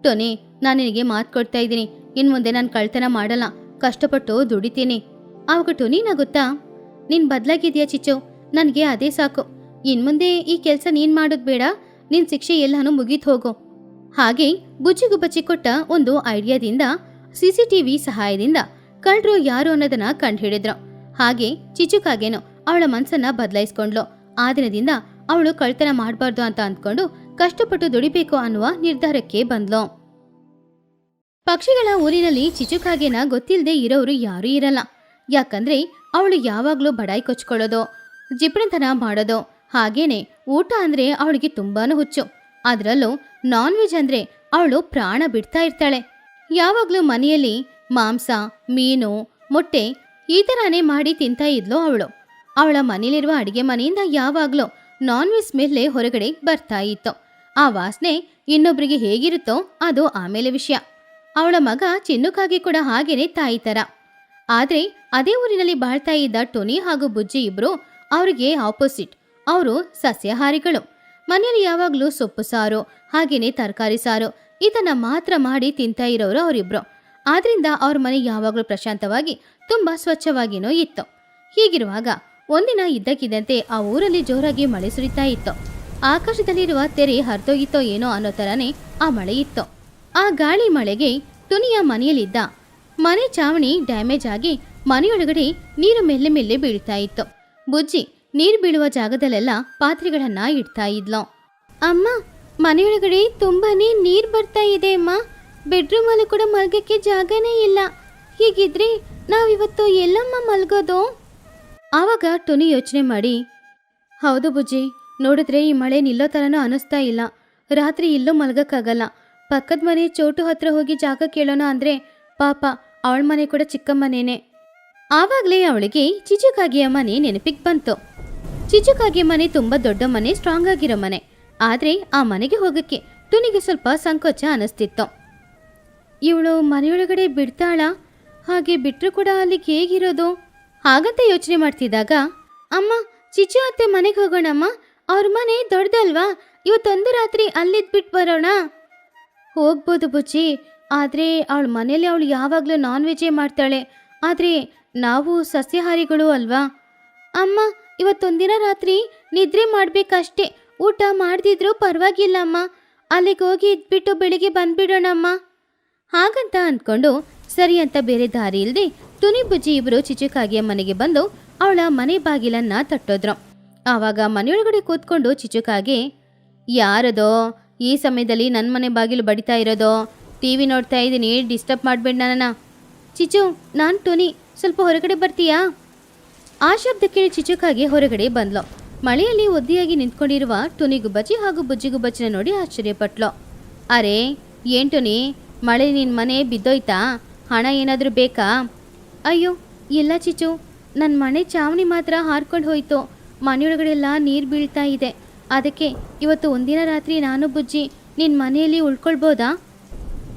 ಟೊನಿ, ನಾನು ನಿನಗೆ ಮಾತು ಕೊಡ್ತಾ ಇದ್ದೀನಿ. ಇನ್ ಮುಂದೆ ನಾನು ಕಳ್ತನ ಮಾಡಲ್ಲ. ಕಷ್ಟಪಟ್ಟು ದುಡಿತೀನಿ. ಆವಾಗ ಟೊನಿ ನಗುತ್ತಾ, ನೀನ್ ಬದ್ಲಾಗಿದ್ಯಾ ಚಿಚ್ಚು? ನನಗೆ ಅದೇ ಸಾಕು. ಇನ್ ಮುಂದೆ ಈ ಕೆಲಸ ನೀನ್ ಮಾಡೋದ್ ಬೇಡ. ನಿನ್ ಶಿಕ್ಷೆ ಎಲ್ಲಾನು ಮುಗೀತ್ ಹೋಗು. ಹಾಗೆ ಬುಜ್ಜಿಗುಬ್ಬಚ್ಚಿ ಕೊಟ್ಟ ಒಂದು ಐಡಿಯಾದಿಂದ ಸಿಸಿಟಿವಿ ಸಹಾಯದಿಂದ ಕಳ್ರು ಯಾರು ಅನ್ನೋದನ್ನ ಕಂಡುಹಿಡಿದ್ರು. ಹಾಗೆ ಚಿಚುಕಾಗೇನು ಅವಳ ಮನ್ಸನ್ನ ಬದಲಾಯಿಸ್ಕೊಂಡ್ಲು. ಆ ದಿನದಿಂದ ಅವಳು ಕಳ್ತನ ಮಾಡಬಾರ್ದು ಅಂತ ಅಂದ್ಕೊಂಡು ಕಷ್ಟಪಟ್ಟು ದುಡಿಬೇಕು ಅನ್ನುವ ನಿರ್ಧಾರಕ್ಕೆ ಬಂದ್ಲು. ಪಕ್ಷಿಗಳ ಊರಿನಲ್ಲಿ ಚಿಚುಕಾಗೆನ ಗೊತ್ತಿಲ್ಲದೆ ಇರೋರು ಯಾರೂ ಇರಲ್ಲ. ಯಾಕಂದ್ರೆ ಅವಳು ಯಾವಾಗ್ಲೂ ಬಡಾಯಿ ಕೊಚ್ಕೊಳ್ಳೋದು ಜಿಪಣತನ ಮಾಡೋದು. ಹಾಗೇನೆ ಊಟ ಅಂದ್ರೆ ಅವಳಿಗೆ ತುಂಬಾನು ಹುಚ್ಚು. ಅದರಲ್ಲೂ ನಾನ್ ವೆಜ್ ಅಂದ್ರೆ ಅವಳು ಪ್ರಾಣ ಬಿಡ್ತಾ ಇರ್ತಾಳೆ. ಯಾವಾಗ್ಲೂ ಮನೆಯಲ್ಲಿ ಮಾಂಸ, ಮೀನು, ಮೊಟ್ಟೆ ಈ ಥರನೇ ಮಾಡಿ ತಿಂತಾ ಇದ್ಲು ಅವಳು. ಅವಳ ಮನೆಯಲ್ಲಿರುವ ಅಡಿಗೆ ಮನೆಯಿಂದ ಯಾವಾಗ್ಲೂ ನಾನ್ ವೆಜ್ ಮೇಲೆ ಹೊರಗಡೆ ಬರ್ತಾ ಇತ್ತು. ಆ ವಾಸನೆ ಇನ್ನೊಬ್ರಿಗೆ ಹೇಗಿರುತ್ತೋ ಅದು ಆಮೇಲೆ ವಿಷಯ. ಅವಳ ಮಗ ಚಿನ್ನುಕಾಗಿ ಕೂಡ ಹಾಗೇನೆ ತಾಯಿ ತರ. ಆದ್ರೆ ಅದೇ ಊರಿನಲ್ಲಿ ಬಾಳ್ತಾ ಇದ್ದ ಟೊನಿ ಹಾಗೂ ಬುಜ್ಜಿ ಇಬ್ರು ಅವರಿಗೆ ಆಪೋಸಿಟ್ ಅವರು ಸಸ್ಯಾಹಾರಿಗಳು. ಮನೆಯಲ್ಲಿ ಯಾವಾಗ್ಲೂ ಸೊಪ್ಪು ಸಾರು, ಹಾಗೇನೆ ತರಕಾರಿ ಸಾರು ಇದನ್ನ ಮಾತ್ರ ಮಾಡಿ ತಿಂತಾ ಇರೋರು ಅವರಿಬ್ರು. ಆದ್ರಿಂದ ಅವ್ರ ಮನೆ ಯಾವಾಗ್ಲೂ ಪ್ರಶಾಂತವಾಗಿ, ತುಂಬಾ ಸ್ವಚ್ಛವಾಗಿನೂ ಇತ್ತು. ಹೀಗಿರುವಾಗ ಒಂದಿನ ಇದ್ದಕ್ಕಿದ್ದಂತೆ ಆ ಊರಲ್ಲಿ ಜೋರಾಗಿ ಮಳೆ ಸುರಿತಾ ಇತ್ತು. ಆಕಾಶದಲ್ಲಿರುವ ತೆರೆ ಹರಿದೋಗಿತ್ತೋ ಏನೋ ಅನ್ನೋ ತರನೇ ಆ ಮಳೆ ಇತ್ತು. ಆ ಗಾಳಿ ಮಳೆಗೆ ತುನಿಯ ಮನೆಯಲ್ಲಿದ್ದ ಮನೆ ಚಾವಣಿ ಡ್ಯಾಮೇಜ್ ಆಗಿ ಮನೆಯೊಳಗಡೆ ನೀರು ಮೆಲ್ಲೆ ಮೆಲ್ಲೆ ಬೀಳ್ತಾ ಇತ್ತು. ಬುಜ್ಜಿ ನೀರು ಬೀಳುವ ಜಾಗದಲ್ಲೆಲ್ಲ ಪಾತ್ರೆಗಳನ್ನ ಇಡ್ತಾ ಇದ್ಲು. ಅಮ್ಮ, ಮನೆಯೊಳಗಡೆ ತುಂಬಾನೇ ನೀರು ಬರ್ತಾ ಇದೆ ಅಮ್ಮ. ಬೆಡ್ರೂಮ್ ಅಲ್ಲಿ ಕೂಡ ಮಲ್ಗಕ್ಕೆ ಜಾಗನೇ ಇಲ್ಲ. ಹೀಗಿದ್ರೆ ನಾವಿವತ್ತು ಎಲ್ಲಮ್ಮ ಮಲ್ಗೋದು? ಆವಾಗ ಟೊನಿ ಯೋಚನೆ ಮಾಡಿ, ಹೌದು ಬುಜ್ಜಿ, ನೋಡಿದ್ರೆ ಈ ಮಳೆ ನಿಲ್ಲೋ ಥರನೂ ಅನಿಸ್ತಾ ಇಲ್ಲ. ರಾತ್ರಿ ಇಲ್ಲೂ ಮಲ್ಗಕ್ಕಾಗಲ್ಲ. ಪಕ್ಕದ ಮನೆ ಚೋಟು ಹತ್ರ ಹೋಗಿ ಜಾಗ ಕೇಳೋಣ ಅಂದ್ರೆ ಪಾಪ ಅವಳ ಮನೆ ಕೂಡ ಚಿಕ್ಕಮ್ಮನೇನೆ. ಆವಾಗಲೇ ಅವಳಿಗೆ ಚಿಜುಕಾಗಿಯ ಮನೆ ನೆನಪಿಗೆ ಬಂತು. ಚಿಜುಕಾಗಿಯ ಮನೆ ತುಂಬಾ ದೊಡ್ಡ ಮನೆ ಸ್ಟ್ರಾಂಗ್ ಆಗಿರೋ ಮನೆ. ಆದ್ರೆ ಆ ಮನೆಗೆ ಹೋಗಕ್ಕೆ ತುನಿಗೆ ಸ್ವಲ್ಪ ಸಂಕೋಚ ಅನಿಸ್ತಿತ್ತು. ಇವಳು ಮನೆಯೊಳಗಡೆ ಬಿಡ್ತಾಳ? ಹಾಗೆ ಬಿಟ್ಟರು ಕೂಡ ಅಲ್ಲಿಗೆ ಹೇಗಿರೋದು? ಹಾಗಂತ ಯೋಚನೆ ಮಾಡ್ತಿದ್ದಾಗ, ಅಮ್ಮ, ಚಿಚು ಅತ್ತೆ ಮನೆಗೆ ಹೋಗೋಣಮ್ಮ. ಅವ್ರ ಮನೆ ದೊಡ್ಡದಲ್ವಾ? ಇವತ್ತೊಂದು ರಾತ್ರಿ ಅಲ್ಲಿದ್ ಬಿಟ್ಟು ಬರೋಣ. ಹೋಗ್ಬೋದು ಬುಜ್ಜಿ. ಆದರೆ ಅವಳ ಮನೇಲಿ ಅವಳು ಯಾವಾಗಲೂ ನಾನ್ ವೆಜ್ಜೇ ಮಾಡ್ತಾಳೆ. ಆದರೆ ನಾವು ಸಸ್ಯಾಹಾರಿಗಳು ಅಲ್ವಾ? ಅಮ್ಮ, ಇವತ್ತೊಂದಿನ ರಾತ್ರಿ ನಿದ್ರೆ ಮಾಡಬೇಕಷ್ಟೇ. ಊಟ ಮಾಡ್ದಿದ್ರೂ ಪರವಾಗಿಲ್ಲ ಅಮ್ಮ. ಅಲ್ಲಿಗೆ ಹೋಗಿ ಇದ್ಬಿಟ್ಟು ಬೆಳಿಗ್ಗೆ ಬಂದ್ಬಿಡೋಣಮ್ಮ. ಹಾಗಂತ ಅಂದ್ಕೊಂಡು ಸರಿ ಅಂತ ಬೇರೆ ದಾರಿ ಇಲ್ಲದೆ ತುನಿ ಬುಜ್ಜಿ ಇಬ್ಬರು ಚಿಚುಕಾಗಿಯ ಮನೆಗೆ ಬಂದು ಅವಳ ಮನೆ ಬಾಗಿಲನ್ನು ತಟ್ಟೋದ್ರು. ಆವಾಗ ಮನೆಯೊಳಗಡೆ ಕೂತ್ಕೊಂಡು ಚಿಚುಕಾಗೆ, ಯಾರದೋ ಈ ಸಮಯದಲ್ಲಿ ನನ್ನ ಮನೆ ಬಾಗಿಲು ಬಡಿತಾ ಇರೋದು. ಟಿ ವಿ ನೋಡ್ತಾ ಇದ್ದೀನಿ ಡಿಸ್ಟರ್ಬ್ ಮಾಡಬೇಡ ನನ್ನ ಚಿಚು ನಾನು ಟೋನಿ, ಸ್ವಲ್ಪ ಹೊರಗಡೆ ಬರ್ತೀಯಾ? ಆ ಶಬ್ದ ಕೇಳಿ ಚಿಚುಕಾಗಿ ಹೊರಗಡೆ ಬಂದ್ಲು. ಮಳೆಯಲ್ಲಿ ಒದ್ದಿಯಾಗಿ ನಿಂತ್ಕೊಂಡಿರುವ ಟೋನಿ ಗುಬ್ಬಚ್ಚಿ ಹಾಗೂ ಬುಜ್ಜಿ ಗುಬ್ಬಚ್ಚಿನ ನೋಡಿ ಆಶ್ಚರ್ಯಪಟ್ಲು ಅರೆ, ಏನ್ ಟೋನಿ? ಮಳೆ ನಿನ್ನ ಮನೆ ಬಿದ್ದೋಯ್ತಾ? ಹಣ ಏನಾದರೂ ಬೇಕಾ? ಅಯ್ಯೋ, ಇಲ್ಲ ಚಿಚು ನನ್ನ ಮನೆ ಚಾವಣಿ ಮಾತ್ರ ಹಾರ್ಕೊಂಡು ಹೋಯ್ತು. ಮನೆಯೊಳಗಡೆಲ್ಲ ನೀರು ಬೀಳ್ತಾ ಇದೆ. ಅದಕ್ಕೆ ಇವತ್ತು ಒಂದಿನ ರಾತ್ರಿ ನಾನು ಬುಜ್ಜಿ ನಿನ್ನ ಮನೆಯಲ್ಲಿ ಉಳ್ಕೊಳ್ಬೋದಾ?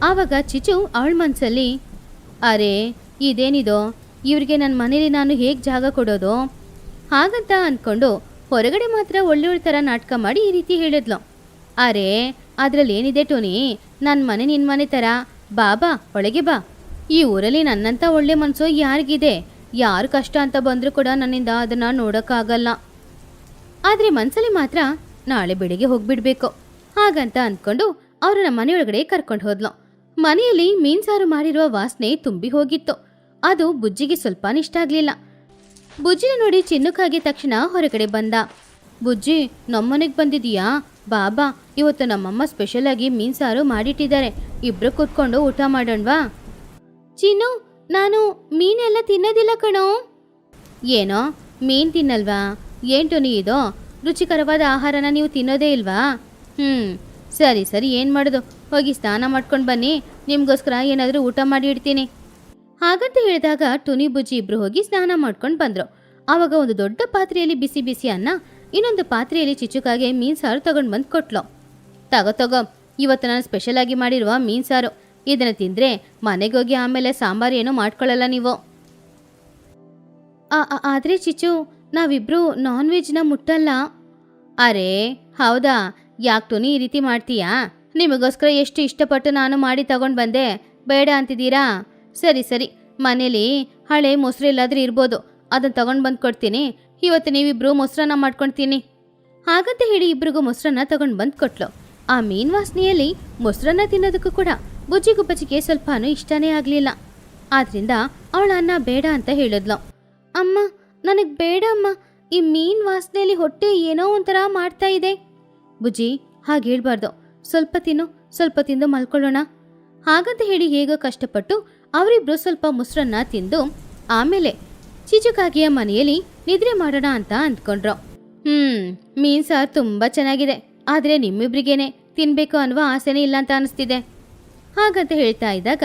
ಆವಾಗ ಚಿಚು ಅವಳ ಮನಸ್ಸಲ್ಲಿ ಅರೆ, ಇದೇನಿದೋ? ಇವ್ರಿಗೆ ನನ್ನ ಮನೇಲಿ ನಾನು ಹೇಗೆ ಜಾಗ ಕೊಡೋದು? ಹಾಗಂತ ಅಂದ್ಕೊಂಡು ಹೊರಗಡೆ ಮಾತ್ರ ಒಳ್ಳೆ ಥರ ನಾಟಕ ಮಾಡಿ ಈ ರೀತಿ ಹೇಳಿದ್ಲು. ಅರೆ, ಅದರಲ್ಲಿ ಏನಿದೆ ಟೋನಿ? ನನ್ನ ಮನೆ ನಿನ್ನ ಮನೆ ಥರ ಬಾ ಬಾ, ಒಳಗೆ ಬಾ. ಈ ಊರಲ್ಲಿ ನನ್ನಂಥ ಒಳ್ಳೆ ಮನಸ್ಸು ಯಾರಿಗಿದೆ? ಯಾರು ಕಷ್ಟ ಅಂತ ಬಂದರೂ ಕೂಡ ನನ್ನಿಂದ ಅದನ್ನು ನೋಡೋಕ್ಕಾಗಲ್ಲ. ಆದರೆ ಮನ್ಸಲ್ಲಿ ಮಾತ್ರ ನಾಳೆ ಬೆಳಿಗ್ಗೆ ಹೋಗ್ಬಿಡ್ಬೇಕು. ಹಾಗಂತ ಅಂದ್ಕೊಂಡು ಅವ್ರನ್ನ ಮನೆಯೊಳಗಡೆ ಕರ್ಕೊಂಡು ಹೋದ್ಲು. ಮನೆಯಲ್ಲಿ ಮೀನ್ಸಾರು ಮಾಡಿರುವ ವಾಸನೆ ತುಂಬಿ ಹೋಗಿತ್ತು. ಅದು ಬುಜ್ಜಿಗೆ ಸ್ವಲ್ಪ ಇಷ್ಟ ಆಗ್ಲಿಲ್ಲ. ಬುಜ್ಜಿನ ನೋಡಿ ಚಿನ್ನುಕಾಗಿ ತಕ್ಷಣ ಹೊರಗಡೆ ಬಂದ. ಬುಜ್ಜಿ ನಮ್ಮನೆಗೆ ಬಂದಿದೀಯಾ ಬಾಬಾ, ಇವತ್ತು ನಮ್ಮಮ್ಮ ಸ್ಪೆಷಲ್ ಆಗಿ ಮೀನ್ ಸಾರು ಮಾಡಿಟ್ಟಿದ್ದಾರೆ. ಇಬ್ರು ಕೂತ್ಕೊಂಡು ಊಟ ಮಾಡೋಣವಾ? ಚಿನ್ನು, ನಾನು ಮೀನೆಲ್ಲ ತಿನ್ನೋದಿಲ್ಲ ಕಣೋ. ಏನೋ, ಮೀನ್ ತಿನ್ನಲ್ವಾ? ಟೋನಿ ಇದು? ರುಚಿಕರವಾದ ಆಹಾರನ ನೀವು ತಿನ್ನೋದೇ ಇಲ್ವಾ? ಹ್ಞೂ ಸರಿ ಸರಿ, ಏನು ಮಾಡೋದು? ಹೋಗಿ ಸ್ನಾನ ಮಾಡ್ಕೊಂಡು ಬನ್ನಿ. ನಿಮಗೋಸ್ಕರ ಏನಾದರೂ ಊಟ ಮಾಡಿ ಇಡ್ತೀನಿ. ಹಾಗಂತ ಹೇಳಿದಾಗ ಟುನಿ ಬುಜ್ಜಿ ಇಬ್ಬರು ಹೋಗಿ ಸ್ನಾನ ಮಾಡ್ಕೊಂಡು ಬಂದರು. ಆವಾಗ ಒಂದು ದೊಡ್ಡ ಪಾತ್ರೆಯಲ್ಲಿ ಬಿಸಿ ಬಿಸಿ ಅನ್ನ, ಇನ್ನೊಂದು ಪಾತ್ರೆಯಲ್ಲಿ ಚಿಚುಕಾಗೆ ಮೀನು ಸಾರು ತಗೊಂಡು ಬಂದು ಕೊಟ್ಲು. ತಗೋ ತಗೋ, ಇವತ್ತು ನಾನು ಸ್ಪೆಷಲಾಗಿ ಮಾಡಿರುವ ಮೀನು ಸಾರು. ಇದನ್ನು ತಿಂದರೆ ಮನೆಗೆ ಹೋಗಿ ಆಮೇಲೆ ಸಾಂಬಾರು ಏನೂ ಮಾಡ್ಕೊಳ್ಳಲ್ಲ ನೀವು. ಆದ್ರೆ ಚಿಚು ನಾವಿಬ್ರು ನಾನ್ ವೆಜ್ನ ಮುಟ್ಟಲ್ಲ. ಅರೆ, ಹೌದಾ? ಯಾಕೆ ತೋನಿ ಈ ರೀತಿ ಮಾಡ್ತೀಯಾ? ನಿಮಗೋಸ್ಕರ ಎಷ್ಟು ಇಷ್ಟಪಟ್ಟು ನಾನು ಮಾಡಿ ತಗೊಂಡು ಬಂದೆ. ಬೇಡ ಅಂತಿದ್ದೀರಾ? ಸರಿ ಸರಿ. ಮನೇಲಿ ಹಳೆ ಮೊಸರು ಎಲ್ಲಾದರೂ ಇರ್ಬೋದು. ಅದನ್ನ ತಗೊಂಡು ಬಂದು ಕೊಡ್ತೀನಿ. ಇವತ್ತು ನೀವಿಬ್ರು ಮೊಸರನ್ನ ಮಾಡ್ಕೊಳ್ತೀನಿ ಹಾಗಂತ ಹೇಳಿ ಇಬ್ರಿಗೂ ಮೊಸರನ್ನ ತಗೊಂಡು ಬಂದು ಕೊಟ್ಲು. ಆ ಮೀನ್ ವಾಸನೆಯಲ್ಲಿ ಮೊಸರನ್ನ ತಿನ್ನೋದಕ್ಕೂ ಕೂಡ ಬುಜ್ಜಿ ಗುಬ್ಬಚ್ಚಿಗೆ ಸ್ವಲ್ಪನೂ ಇಷ್ಟನೇ ಆಗಲಿಲ್ಲ. ಆದ್ರಿಂದ ಅವಳ ಅನ್ನ ಬೇಡ ಅಂತ ಹೇಳಿದ್ಲು. ಅಮ್ಮ ನನಗೆ ಬೇಡ ಅಮ್ಮ ಈ ಮೀನ್ ವಾಸನೆಯಲ್ಲಿ ಹೊಟ್ಟೆ ಏನೋ ಒಂಥರ ಮಾಡ್ತಾ ಇದೆ. ಬುಜಿ ಹಾಗೆ ಹೇಳ್ಬಾರ್ದು. ಸ್ವಲ್ಪ ತಿನ್ನು, ಸ್ವಲ್ಪ ತಿಂದು ಮಲ್ಕೊಳ್ಳೋಣ. ಹಾಗಂತ ಹೇಳಿ ಹೇಗೋ ಕಷ್ಟಪಟ್ಟು ಅವರಿಬ್ರು ಸ್ವಲ್ಪ ಮೊಸರನ್ನ ತಿಂದು ಆಮೇಲೆ ಚಿಚುಕಾಗಿಯ ಮನೆಯಲ್ಲಿ ನಿದ್ರೆ ಮಾಡೋಣ ಅಂತ ಅಂದ್ಕೊಂಡ್ರು. ಹ್ಮ್, ಮೀನ್ ಸಾರು ತುಂಬಾ ಚೆನ್ನಾಗಿದೆ. ಆದ್ರೆ ನಿಮ್ಮಿಬ್ರಿಗೇನೆ ತಿನ್ಬೇಕು ಅನ್ನುವ ಆಸೆನೇ ಇಲ್ಲ ಅಂತ ಅನಿಸ್ತಿದೆ. ಹಾಗಂತ ಹೇಳ್ತಾ ಇದ್ದಾಗ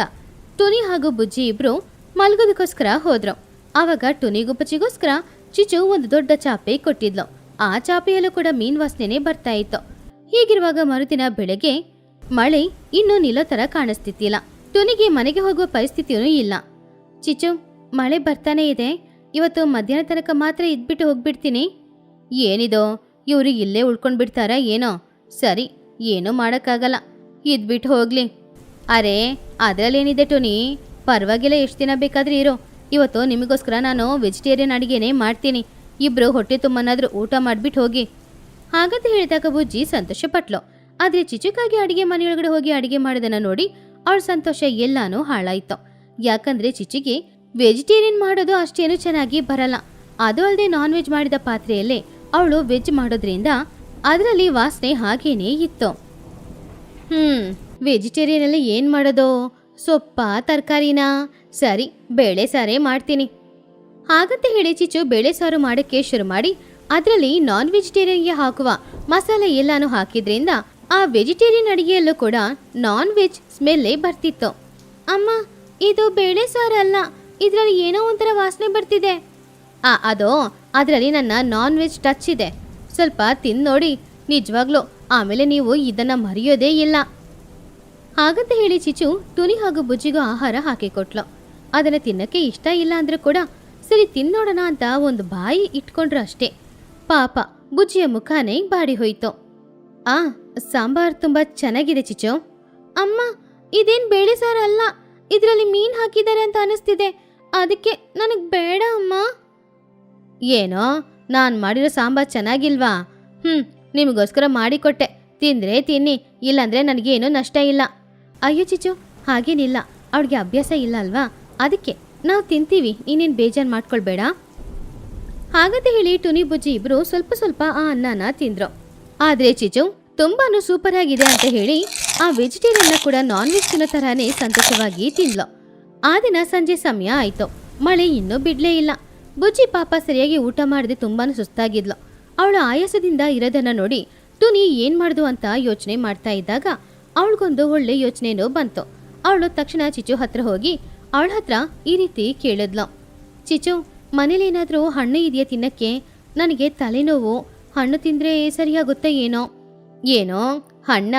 ತುನಿ ಹಾಗೂ ಬುಜ್ಜಿ ಇಬ್ರು ಮಲಗೋದಕ್ಕೋಸ್ಕರ ಹೋದ್ರು. ಆವಾಗ ಟುನಿಗುಪ್ಪಚ್ಚಿಗೋಸ್ಕರ ಚಿಚು ಒಂದು ದೊಡ್ಡ ಚಾಪೆ ಕೊಟ್ಟಿದ್ಲು. ಆ ಚಾಪೆಯಲ್ಲೂ ಕೂಡ ಮೀನ್ ವಾಸನೆ ಬರ್ತಾ ಇತ್ತು. ಹೀಗಿರುವಾಗ ಮರುದಿನ ಬೆಳಗ್ಗೆ ಮಳೆ ಇನ್ನೂ ನಿಲ್ಲೋ ತರ ಕಾಣಿಸ್ತಿತ್ತಿಲ್ಲ. ಟುನಿಗೆ ಮನೆಗೆ ಹೋಗುವ ಪರಿಸ್ಥಿತಿಯೂ ಇಲ್ಲ. ಚಿಚು, ಮಳೆ ಬರ್ತಾನೆ ಇದೆ. ಇವತ್ತು ಮಧ್ಯಾಹ್ನ ತನಕ ಮಾತ್ರ ಇದ್ಬಿಟ್ಟು ಹೋಗ್ಬಿಡ್ತೀನಿ. ಏನಿದೋ? ಇವರು ಇಲ್ಲೇ ಉಳ್ಕೊಂಡ್ ಬಿಡ್ತಾರಾ ಏನೋ? ಸರಿ, ಏನೂ ಮಾಡೋಕ್ಕಾಗಲ್ಲ. ಇದ್ಬಿಟ್ಟು ಹೋಗ್ಲಿ. ಅರೆ, ಅದರಲ್ಲೇನಿದೆ ಟೋನಿ? ಪರವಾಗಿಲ್ಲ, ಎಷ್ಟು ದಿನ ಬೇಕಾದ್ರೆ ಇರೋ. ಇವತ್ತು ನಿಮಗೋಸ್ಕರ ನಾನು ವೆಜಿಟೇರಿಯನ್ ಅಡುಗೆನೇ ಮಾಡ್ತೀನಿ. ಇಬ್ರು ಹೊಟ್ಟೆ ತುಂಬನಾದ್ರೂ ಊಟ ಮಾಡ್ಬಿಟ್ಟು ಹೋಗಿ. ಹಾಗಂತ ಹೇಳಿದಾಗ ಬುಜ್ಜಿ ಸಂತೋಷ ಸಂತೋಷಪಟ್ಲು ಆದರೆ ಚಿಚುಕಾಗಿ ಅಡುಗೆ ಮನೆಯೊಳಗಡೆ ಹೋಗಿ ಅಡುಗೆ ಮಾಡೋದನ್ನ ನೋಡಿ ಅವಳ ಸಂತೋಷ ಎಲ್ಲಾನು ಹಾಳಾಯ್ತು. ಯಾಕಂದ್ರೆ ಚಿಚಿಗೆ ವೆಜಿಟೇರಿಯನ್ ಮಾಡೋದು ಅಷ್ಟೇನು ಚೆನ್ನಾಗಿ ಬರಲ್ಲ. ಅದು ಅಲ್ಲದೆ ನಾನ್ ವೆಜ್ ಮಾಡಿದ ಪಾತ್ರೆಯಲ್ಲೇ ಅವಳು ವೆಜ್ ಮಾಡೋದ್ರಿಂದ ಅದರಲ್ಲಿ ವಾಸನೆ ಹಾಗೇನೇ ಇತ್ತು. ಹ್ಮ್, ವೆಜಿಟೇರಿಯನ್ ಅಲ್ಲಿ ಏನ್ ಮಾಡೋದು? ಸೊಪ್ಪ, ತರಕಾರಿನಾ? ಸರಿ, ಬೇಳೆ ಸಾರೇ ಮಾಡ್ತೀನಿ. ಹಾಗಂತ ಹೇಳಿ ಚಿಚ್ಚು ಬೇಳೆ ಸಾರು ಮಾಡೋಕ್ಕೆ ಶುರು ಮಾಡಿ, ಅದರಲ್ಲಿ ನಾನ್ ವೆಜಿಟೇರಿಯನ್ಗೆ ಹಾಕುವ ಮಸಾಲೆ ಎಲ್ಲಾನು ಹಾಕಿದ್ರಿಂದ ಆ ವೆಜಿಟೇರಿಯನ್ ಅಡಿಗೆಯಲ್ಲೂ ಕೂಡ ನಾನ್ ವೆಜ್ ಸ್ಮೆಲ್ಲೇ ಬರ್ತಿತ್ತು. ಅಮ್ಮ, ಇದು ಬೇಳೆ ಅಲ್ಲ, ಇದರಲ್ಲಿ ಏನೋ ಒಂಥರ ವಾಸನೆ ಬರ್ತಿದೆ. ಆ, ಅದೋ, ಅದರಲ್ಲಿ ನನ್ನ ನಾನ್ ವೆಜ್ ಟಚ್ ಇದೆ. ಸ್ವಲ್ಪ ತಿಂದು ನೋಡಿ ನಿಜವಾಗ್ಲೂ, ಆಮೇಲೆ ನೀವು ಇದನ್ನು ಮರೆಯೋದೇ ಇಲ್ಲ. ಹಾಗಂತ ಹೇಳಿ ಚಿಚು ತುನಿ ಹಾಗೂ ಬುಜ್ಜಿಗೂ ಆಹಾರ ಹಾಕಿಕೊಟ್ಲು ಅದನ್ನ ತಿನ್ನಕ್ಕೆ ಇಷ್ಟ ಇಲ್ಲ ಅಂದ್ರೂ ಕೂಡ ಸರಿ ತಿನ್ನೋಡೋಣ ಅಂತ ಒಂದು ಬಾಯಿ ಇಟ್ಕೊಂಡ್ರು ಅಷ್ಟೇ. ಪಾಪ ಬುಜ್ಜಿಯ ಮುಖಾನೇ ಬಾಡಿ ಹೋಯ್ತು. ಆ, ಸಾಂಬಾರ್ ತುಂಬಾ ಚೆನ್ನಾಗಿದೆ ಚಿಚು. ಅಮ್ಮ, ಇದೇನ್ ಬೇಳೆ ಸಾರು ಅಲ್ಲ, ಇದರಲ್ಲಿ ಮೀನ್ ಹಾಕಿದ್ದಾರೆ ಅಂತ ಅನಿಸ್ತಿದೆ. ಅದಕ್ಕೆ ನನಗೆ ಬೇಡ ಅಮ್ಮ. ಏನೋ, ನಾನು ಮಾಡಿರೋ ಸಾಂಬಾರ್ ಚೆನ್ನಾಗಿಲ್ವಾ? ಹ್ಮ್, ನಿಮಗೋಸ್ಕರ ಮಾಡಿಕೊಟ್ಟೆ. ತಿಂದ್ರೆ ತಿನ್ನಿ, ಇಲ್ಲಾಂದ್ರೆ ನನಗೇನು ನಷ್ಟ ಇಲ್ಲ. ಅಯ್ಯೋ ಚಿಚು ಹಾಗೇನಿಲ್ಲ. ಅವಳಿಗೆ ಅಭ್ಯಾಸ ಇಲ್ಲ ಅಲ್ವಾ? ಅದಕ್ಕೆ ನಾವು ತಿಂತೀವಿ ನೀನೇನು ಬೇಜಾರು ಮಾಡ್ಕೊಳ್ಬೇಡ? ಹಾಗಂತ ಹೇಳಿ ಟುನಿ ಬುಜ್ಜಿ ಇಬ್ಬರು ಸ್ವಲ್ಪ ಸ್ವಲ್ಪ ಆ ಅನ್ನನ ತಿಂದ್ರು. ಆದ್ರೆ ಚಿಚು ತುಂಬಾನು ಸೂಪರ್ ಆಗಿದೆ ಅಂತ ಹೇಳಿ ಆ ವೆಜಿಟೇರಿಯನ್ನ ಕೂಡ ನಾನ್ ವೆಜ್ ತಿನ್ನೋ ತರಾನೇ ಸಂತೋಷವಾಗಿ ತಿಂದ್ಲು. ಆ ದಿನ ಸಂಜೆ ಸಮಯ ಆಯ್ತು. ಮಳೆ ಇನ್ನೂ ಬಿಡ್ಲೇ ಇಲ್ಲ. ಬುಜ್ಜಿ ಪಾಪ ಸರಿಯಾಗಿ ಊಟ ಮಾಡದೆ ತುಂಬಾನು ಸುಸ್ತಾಗಿದ್ಲು. ಅವಳು ಆಯಾಸದಿಂದ ಇರೋದನ್ನ ನೋಡಿ ಟುನಿ ಏನ್ ಮಾಡ್ದು ಅಂತ ಯೋಚನೆ ಮಾಡ್ತಾ ಇದ್ದಾಗ ಅವಳಿಗೊಂದು ಒಳ್ಳೆ ಯೋಚನೆನೂ ಬಂತು. ಅವಳು ತಕ್ಷಣ ಚಿಚು ಹತ್ರ ಹೋಗಿ, ಅವಳ ಹತ್ರ ಈ ರೀತಿ ಕೇಳಿದ್ಲು. ಚಿಚು ಮನೇಲೇನಾದ್ರೂ ಹಣ್ಣು ಇದೆಯಾ ತಿನ್ನಕ್ಕೆ? ನನಗೆ ತಲೆನೋವು, ಹಣ್ಣು ತಿಂದರೆ ಸರಿಯಾಗುತ್ತೆ ಏನೋ? ಏನೋ? ಹಣ್ಣ?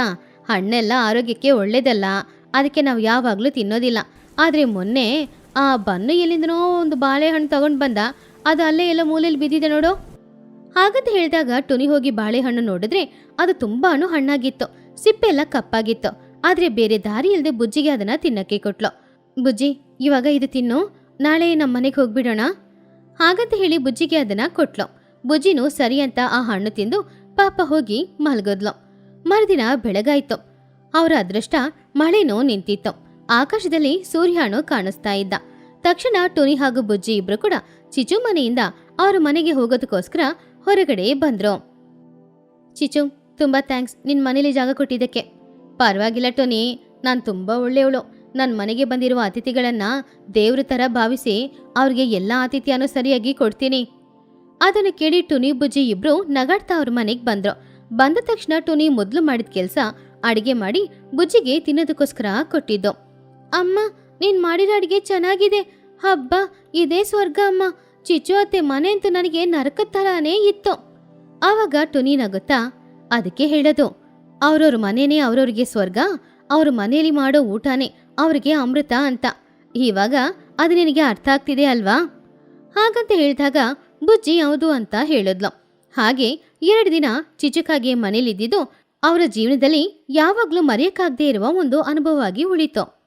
ಹಣ್ಣೆಲ್ಲ ಆರೋಗ್ಯಕ್ಕೆ ಒಳ್ಳೇದಲ್ಲ. ಅದಕ್ಕೆ ನಾವು ಯಾವಾಗಲೂ ತಿನ್ನೋದಿಲ್ಲ. ಆದರೆ ಮೊನ್ನೆ ಆ ಬನ್ನು ಎಲ್ಲಿಂದನೋ ಒಂದು ಬಾಳೆಹಣ್ಣು ತಗೊಂಡು ಬಂದ. ಅದು ಅಲ್ಲೇ ಎಲ್ಲ ಮೂಲೆಯಲ್ಲಿ ಬಿದ್ದಿದೆ ನೋಡು. ಹಾಗಂತ ಹೇಳಿದಾಗ ಟುನಿ ಹೋಗಿ ಬಾಳೆಹಣ್ಣು ನೋಡಿದ್ರೆ ಅದು ತುಂಬಾ ಹಣ್ಣಾಗಿತ್ತು. ಸಿಪ್ಪೆಲ್ಲ ಕಪ್ಪಾಗಿತ್ತು. ಆದ್ರೆ ಬೇರೆ ದಾರಿ ಇಲ್ಲದೆ ಬುಜ್ಜಿಗೆ ಅದನ್ನ ತಿನ್ನಕ್ಕೆ ಕೊಟ್ಲು. ಬುಜ್ಜಿ, ಇವಾಗ ಇದು ತಿನ್ನು. ನಾಳೆ ನಮ್ಮ ಮನೆಗೆ ಹೋಗ್ಬಿಡೋಣ? ಹಾಗಂತ ಹೇಳಿ ಬುಜ್ಜಿಗೆ ಅದನ್ನ ಕೊಟ್ಲು. ಬುಜ್ಜಿನು ಸರಿ ಅಂತ ಆ ಹಣ್ಣು ತಿಂದು ಪಾಪ ಹೋಗಿ ಮಲ್ಗದ್ಲು. ಮರುದಿನ ಬೆಳಗಾಯ್ತು. ಅವರ ಅದೃಷ್ಟ ಮಳೆನೂ ನಿಂತಿತ್ತು. ಆಕಾಶದಲ್ಲಿ ಸೂರ್ಯನು ಕಾಣಿಸ್ತಾ ಇದ್ದ. ತಕ್ಷಣ ಟೋನಿ ಹಾಗೂ ಬುಜ್ಜಿ ಇಬ್ರು ಕೂಡ ಚಿಚು ಮನೆಯಿಂದ ಅವರ ಮನೆಗೆ ಹೋಗೋದಕ್ಕೋಸ್ಕರ ಹೊರಗಡೆ ಬಂದ್ರು. ಚಿಚು ತುಂಬಾ ಥ್ಯಾಂಕ್ಸ್ ನಿನ್ ಮನೇಲಿ ಜಾಗ ಕೊಟ್ಟಿದ್ದಕ್ಕೆ. ಪರವಾಗಿಲ್ಲ ಟೋನಿ, ನಾನು ತುಂಬಾ ಒಳ್ಳೆಯವಳು. ನನ್ನ ಮನೆಗೆ ಬಂದಿರುವ ಅತಿಥಿಗಳನ್ನು ದೇವ್ರ ತರ ಭಾವಿಸಿ ಅವ್ರಿಗೆ ಎಲ್ಲ ಆತಿಥ್ಯನೂ ಸರಿಯಾಗಿ ಕೊಡ್ತೀನಿ. ಅದನ್ನು ಕೇಳಿ ಟುನಿ, ಬುಜ್ಜಿ ಇಬ್ರು ನಗಾಡ್ತಾ ಅವ್ರ ಮನೆಗೆ ಬಂದ್ರು. ಬಂದ ತಕ್ಷಣ ಟುನಿ ಮೊದಲು ಮಾಡಿದ ಕೆಲಸ ಅಡಿಗೆ ಮಾಡಿ ಬುಜ್ಜಿಗೆ ತಿನ್ನೋದಕ್ಕೋಸ್ಕರ ಕೊಟ್ಟಿದ್ದು. ಅಮ್ಮ, ನೀನ್ ಮಾಡಿರೋ ಅಡಿಗೆ ಚೆನ್ನಾಗಿದೆ. ಹಬ್ಬ, ಇದೇ ಸ್ವರ್ಗ ಅಮ್ಮ. ಚಿಚ್ಚು ಅತ್ತೆ ಮನೆ ಅಂತೂ ನನಗೆ ನರಕದ ಥರಾನೇ ಇತ್ತು. ಆವಾಗ ಟುನಿ ನಗುತ್ತಾ ಅದಕ್ಕೆ ಹೇಳೋದು. ಅವ್ರವ್ರ ಮನೆನೇ ಅವ್ರವ್ರಿಗೆ ಸ್ವರ್ಗ, ಅವ್ರ ಮನೇಲಿ ಮಾಡೋ ಊಟನೇ ಅವ್ರಿಗೆ ಅಮೃತ ಅಂತ. ಇವಾಗ ಅದು ನಿನಗೆ ಅರ್ಥ ಆಗ್ತಿದೆ ಅಲ್ವಾ? ಹಾಗಂತ ಹೇಳಿದಾಗ ಬುಜ್ಜಿ ಹೌದು ಅಂತ ಹೇಳಿದ್ಲು. ಹಾಗೆ ಎರಡು ದಿನ ಚಿಚುಕಾಗೆ ಮನೇಲಿದ್ದಿದ್ದು ಅವರ ಜೀವನದಲ್ಲಿ ಯಾವಾಗ್ಲೂ ಮರೆಯಕ್ಕಾಗದೇ ಇರುವ ಒಂದು ಅನುಭವವಾಗಿ ಉಳಿತು.